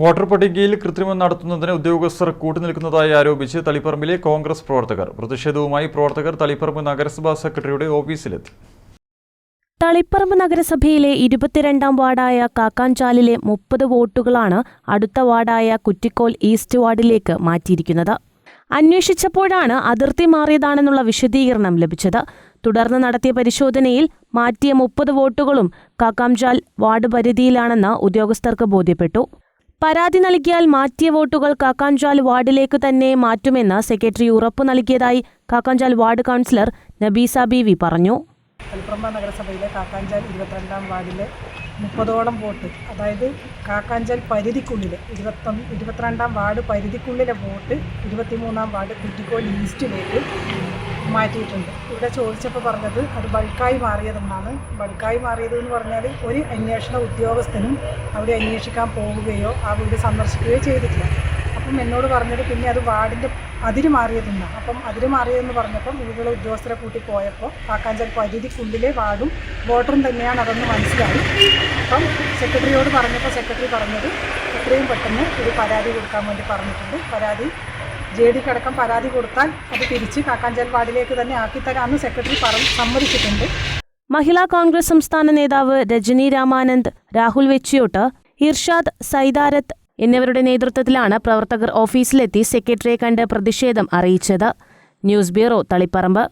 Voter പട്ടികയിൽ കൃത്രിമം നടത്തുന്നതിന് ഉദ്യോഗസ്ഥർ കൂട്ടുനിൽക്കുന്നതായി ആരോപിച്ച് തളിപ്പറമ്പിലെ കോൺഗ്രസ് പ്രവർത്തകർ. പ്രതിഷേധവുമായി പ്രവർത്തകർ തളിപ്പറമ്പ് നഗരസഭാ സെക്രട്ടറിയുടെ ഓഫീസിലെത്തി. തളിപ്പറമ്പ് നഗരസഭയിലെ ഇരുപത്തിരണ്ടാം വാർഡായ കാക്കാഞ്ചാലിലെ മുപ്പത് വോട്ടുകളാണ് അടുത്ത വാർഡായ കുറ്റിക്കോൽ ഈസ്റ്റ് വാർഡിലേക്ക് മാറ്റിയിരിക്കുന്നത്. അന്വേഷിച്ചപ്പോഴാണ് അതിർത്തി മാറിയതാണെന്നുള്ള വിശദീകരണം ലഭിച്ചത്. തുടർന്ന് നടത്തിയ പരിശോധനയിൽ മാറ്റിയ മുപ്പത് വോട്ടുകളും കാക്കാംചാൽ വാർഡ് പരിധിയിലാണെന്ന് ഉദ്യോഗസ്ഥർക്ക് ബോധ്യപ്പെട്ടു. പരാതി നൽകിയാൽ മാറ്റിയ വോട്ടുകൾ കാക്കാഞ്ചാൽ വാർഡിലേക്ക് തന്നെ മാറ്റുമെന്ന് സെക്രട്ടറി ഉറപ്പു നൽകിയതായി കാക്കാഞ്ചാൽ വാർഡ് കൗൺസിലർ നബീസ ബീവി പറഞ്ഞു. തളിപ്പറമ്പ നഗരസഭയിലെ കാക്കാഞ്ചാൽ ഇരുപത്തിരണ്ടാം വാർഡിലെ മുപ്പതോളം വോട്ട് അതായത് കാക്കാഞ്ചാൽ പരിധിക്കുള്ളിൽ ഇരുപത്തൊന്ന് ഇരുപത്തിരണ്ടാം വാർഡ് പരിധിക്കുള്ളിലെ വോട്ട് ഇരുപത്തിമൂന്നാം വാർഡ് കുറ്റിക്കോൽ ഈസ്റ്റിലേക്ക് മാറ്റിയിട്ടുണ്ട്. ഇവിടെ ചോദിച്ചപ്പോൾ പറഞ്ഞത് അത് ബൾക്കായി മാറിയതെന്നാണ്. ബൾക്കായി മാറിയത് എന്ന് പറഞ്ഞാൽ ഒരു അന്വേഷണ ഉദ്യോഗസ്ഥനും അവിടെ അന്വേഷിക്കാൻ പോവുകയോ ആ വീട് സന്ദർശിക്കുകയോ ചെയ്തിട്ടില്ല. അപ്പം എന്നോട് പറഞ്ഞത് പിന്നെ അത് വാർഡിന്റെ അതിര് മാറിയതെന്നാണ്. അപ്പം അതിര് മാറിയതെന്ന് പറഞ്ഞപ്പം ഇവിടെയുള്ള ഉദ്യോഗസ്ഥരെ കൂട്ടി പോയപ്പോൾ കാക്കാഞ്ചാൽ പരിധിക്കുള്ളിലെ വാർഡും വോട്ടറും തന്നെയാണ് അതെന്ന് മനസ്സിലായി. അപ്പം സെക്രട്ടറിയോട് പറഞ്ഞപ്പോൾ സെക്രട്ടറി പറഞ്ഞത് എത്രയും പെട്ടെന്ന് ഒരു പരാതി കൊടുക്കാൻ വേണ്ടി പറഞ്ഞിട്ടുണ്ട്. പരാതി ജെ ഡിക്കടക്കം പരാതി കൊടുത്താൽ അത് തിരിച്ച് കാക്കാഞ്ചൽ വാർഡിലേക്ക് തന്നെ ആക്കിത്തരാമെന്ന് സെക്രട്ടറി പറഞ്ഞു സമ്മതിച്ചിട്ടുണ്ട്. മഹിളാ കോൺഗ്രസ് സംസ്ഥാന നേതാവ് രജനി രാമാനന്ദ് രാഹുൽ വെച്ചിയോട്ട് ഇർഷാദ് സൈദാരത്ത് എന്നിവരുടെ നേതൃത്വത്തിലാണ് പ്രവർത്തകർ ഓഫീസിലെത്തി സെക്രട്ടറിയെ കണ്ട് പ്രതിഷേധം അറിയിച്ചത്. News bureau Taliparamba.